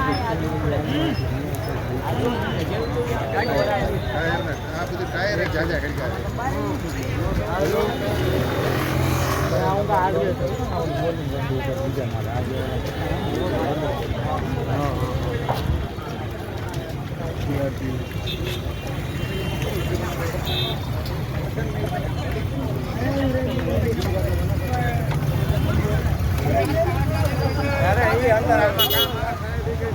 આ બધું ટાયર જ જાજા કરી ગયા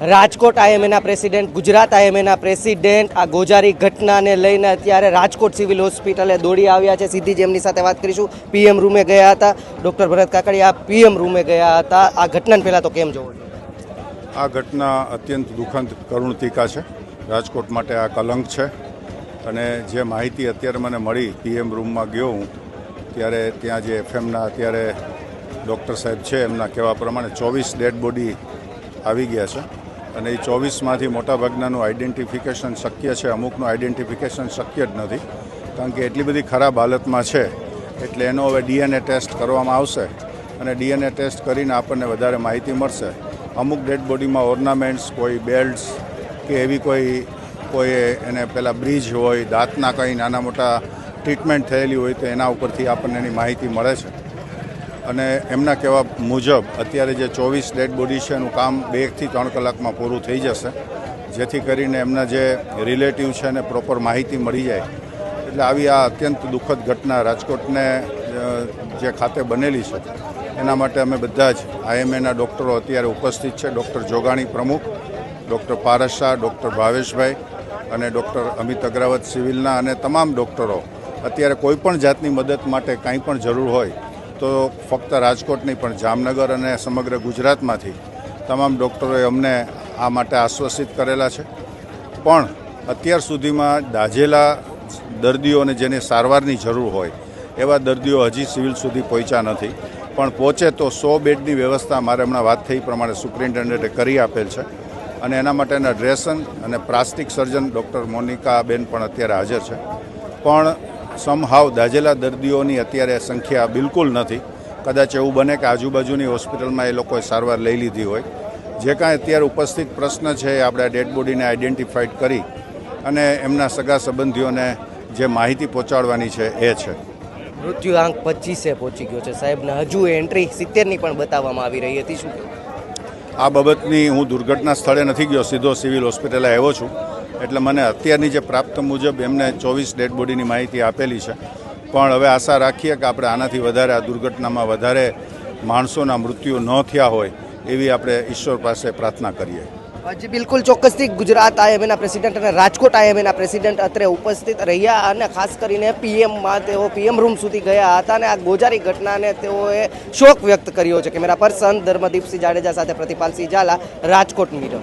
રાજકોટ આઈએમએના પ્રેસિડેન્ટ, ગુજરાત આઈએમએના પ્રેસિડેન્ટ, આ ગોજારી ઘટનાને લઈને અત્યારે રાજકોટ સિવિલ હોસ્પિટલે દોડી આવ્યા છે. સીધી જ એમની સાથે વાત કરીશું. પીએમ રૂમે ગયા હતા. ડૉક્ટર ભરત કાકડિયા પીએમ રૂમે ગયા હતા. આ ઘટનાને પહેલાં તો કેમ જોવો આ ઘટના અત્યંત દુઃખદ, કરુણતિકા છે. રાજકોટ માટે આ કલંક છે. અને જે માહિતી અત્યારે મને મળી પીએમ રૂમમાં ગયો હું, ત્યારે ત્યાં જે એફએમના અત્યારે ડૉક્ટર સાહેબ છે, એમના કહેવા પ્રમાણે ચોવીસ ડેડ બોડી આવી ગયા છે. અને એ ચોવીસમાંથી મોટાભાગનાનું આઈડેન્ટિફિકેશન શક્ય છે. અમુકનું આઈડેન્ટિફિકેશન શક્ય જ નથી. કારણ કે એટલી બધી ખરાબ હાલતમાં છે. એટલે એનો હવે ડીએનએ ટેસ્ટ કરવામાં આવશે અને ડીએનએ ટેસ્ટ કરીને આપણને વધારે માહિતી મળશે. અમુક ડેડ બોડીમાં ઓર્નામેન્ટ્સ, કોઈ બેલ્ટ્સ કે એવી કોઈ કોઈ એને પેલા બ્રિજ હોય, દાંતના કંઈ નાના મોટા ટ્રીટમેન્ટ થયેલી હોય તો એના ઉપરથી આપણને એની માહિતી મળે છે. અને એમના કહેવા મુજબ અત્યારે જે ચોવીસ ડેડ બોડી છે એનું કામ બેથી ત્રણ કલાકમાં પૂરું થઈ જશે, જેથી કરીને એમના જે રિલેટિવ છે એને પ્રોપર માહિતી મળી જાય. એટલે આવી આ અત્યંત દુઃખદ ઘટના રાજકોટને જે ખાતે બનેલી છે, એના માટે અમે બધા જ આઈએમએના ડૉક્ટરો અત્યારે ઉપસ્થિત છે. ડૉક્ટર જોગાણી પ્રમુખ, ડૉક્ટર પારસ શાહ, ડૉક્ટર ભાવેશભાઈ અને ડૉક્ટર અમિત અગ્રાવત સિવિલના અને તમામ ડૉક્ટરો. અત્યારે કોઈપણ જાતની મદદ માટે કાંઈ પણ જરૂર હોય તો ફક્ત રાજકોટ નહીં, પણ જામનગર અને સમગ્ર ગુજરાતમાંથી તમામ ડૉક્ટરોએ અમને આ માટે આશ્વસિત કરેલા છે. પણ અત્યાર સુધીમાં દાઝેલા દર્દીઓને જેને સારવારની જરૂર હોય, એવા દર્દીઓ હજી સિવિલ સુધી પહોંચ્યા નથી. પણ પહોંચે તો સો બેડની વ્યવસ્થા મારે હમણાં વાત થઈ પ્રમાણે સુપ્રિન્ટેન્ડન્ટે કરી આપેલ છે. અને એના માટેના ડ્રેસન અને પ્લાસ્ટિક સર્જન ડૉક્ટર મોનિકાબેન પણ અત્યારે હાજર છે. પણ સમહાવ દાઝેલા દર્દીઓની અત્યારે સંખ્યા બિલકુલ નથી. કદાચ એવું બને કે આજુબાજુની હોસ્પિટલમાં એ લોકોએ સારવાર લઈ લીધી હોય. જે કાંઈ અત્યારે ઉપસ્થિત પ્રશ્ન છે એ આપણે ડેડ બોડીને આઈડેન્ટિફાઈડ કરી અને એમના સગા સંબંધીઓને જે માહિતી પહોંચાડવાની છે એ છે. મૃત્યુ આંક પચીસે પહોંચી ગયો છે. સાહેબને હજુ એન્ટ્રી સિત્તેરની પણ બતાવવામાં આવી રહી હતી. શું આ બાબતની હું દુર્ઘટના સ્થળે નથી ગયો. સીધો સિવિલ હોસ્પિટલે આવ્યો છું. એટલે મને અત્યારની જે પ્રાપ્ત મુજબ એમને ચોવીસ ડેડ બોડીની માહિતી આપેલી છે. પણ હવે આશા રાખીએ કે આપણે આનાથી વધારે, આ દુર્ઘટનામાં વધારે માણસોના મૃત્યુ ન થયા હોય એવી આપણે ઈશ્વર પાસે પ્રાર્થના કરીએ. જી બિલકુલ ચોક્કસથી ગુજરાત આઈએમએના પ્રેસિડેન્ટ અને રાજકોટ આઈએમએના પ્રેસિડેન્ટ અત્રે ઉપસ્થિત રહ્યા અને ખાસ કરીને પીએમમાં તેઓ પીએમ રૂમ સુધી ગયા હતા અને આ ગોજારી ઘટનાને તેઓએ શોક વ્યક્ત કર્યો છે. કેમેરા પર્સન ધર્મદીપસિંહ જાડેજા સાથે પ્રતિપાલસિંહ ઝાલા રાજકોટ મિરર